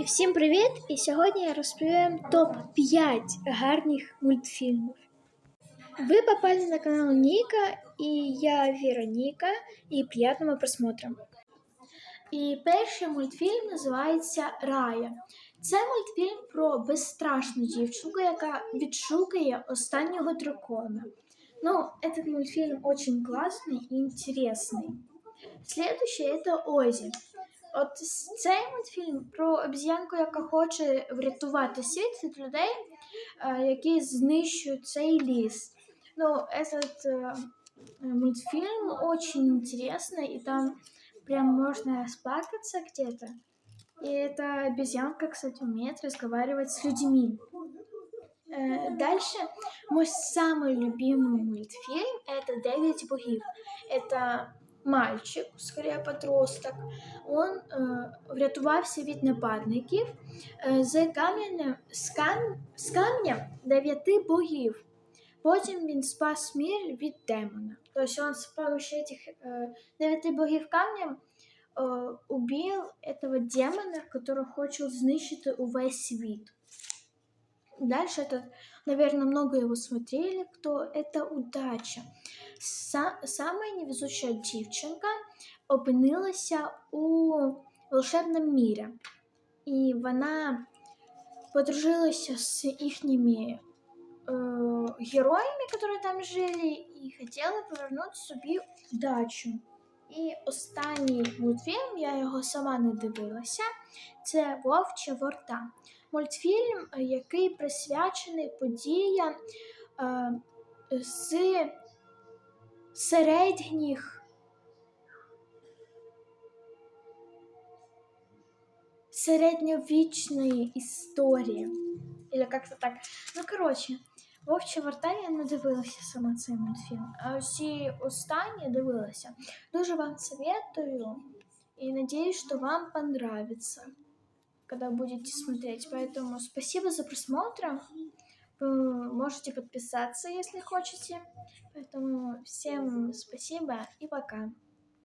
І всім привіт! І сьогодні я розповім топ-5 гарних мультфільмів. Ви попали на канал Ніка, і я Вероніка, і приятного просмотру. І перший мультфільм називається Рая. Це мультфільм про безстрашну дівчинку, яка відшукає останнього дракона. Ну, этот мультфильм очень классный и интересный. Следующий это Озі. От с- цей мультфільм про обіз'янку, яка хоче врятувати світ від людей, е, які знищують цей ліс. Ну, этот е, мультфильм очень интересный, и там прям можно расплакаться где-то. И эта обезьянка, кстати, умеет разговаривать с людьми. Э, Дальше мой самый любимый мультфильм это «Девять богів». Это мальчик, скорее подросток. Он е, врятувався від нападників е, з каменем з, кам, з камнем дев'яти богів. Потім він спас мир від демона. Тобто він з помощью этих е, дев'яти богів камнем е, убив этого демона, который хоче знищити увесь світ. Дальше это, наверное, много его смотрели, кто это удача. Са- самая невезучая дівчинка опинилася у волшебному мірі. І вона подружилася з їхніми э, героями, які там жили, і хотіла повернути собі удачу. І останній мультфільм, я його сама не дивилася, це Вовча Ворта. Мультфільм, е, який присвячений подіям е, з середніх середньовічної історії. Или как-то так. Ну, коротше, Вовча Варта я не дивилася саме цей мультфільм, а всі останні дивилася. Дуже вам советую и надеюсь, что вам понравится, когда будете смотреть. Поэтому спасибо за просмотр. Вы можете подписаться, если хотите. Поэтому всем спасибо и пока.